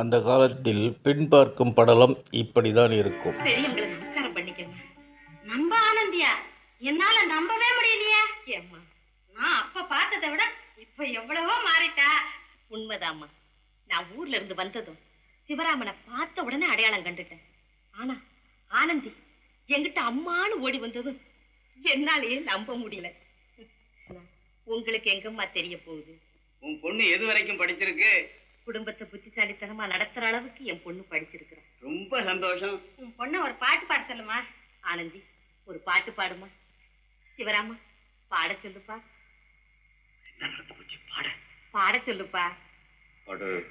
அந்த காலத்தில் பெண் பார்க்கும் படலம் இப்படிதான் இருக்கும். என்னால நம்பவே முடியலையே. ஏம்மா நான் அப்ப பார்த்ததை விட இப்ப எவ்வளவோ மாறிட்டா. உண்மைதாம்மா நான் ஊர்ல இருந்து வந்ததும் சிவராமனை பார்த்த உடனே அடையாளம் கண்டுட்டேன். ஆனா ஆனந்தி என்கிட்ட அம்மான்னு ஓடி வந்ததும் என்னாலேயே நம்ப முடியல. உங்களுக்கு எங்கம்மா தெரிய போகுது? உன் பொண்ணு எது வரைக்கும் படிச்சிருக்கு? குடும்பத்தை புத்திசாலித்தனமா நடத்துற அளவுக்கு என் பொண்ணு படிச்சிருக்கிறா. ரொம்ப சந்தோஷம். உன் பொண்ண ஒரு பாட்டு பாட சொல்லுமா? ஆனந்தி ஒரு பாட்டு பாடுமா? சிவராமா பாட சொல்லுப்பா. என்ன நடந்து போச்சு? பாட. பாட சொல்லுப்பா. பாடு.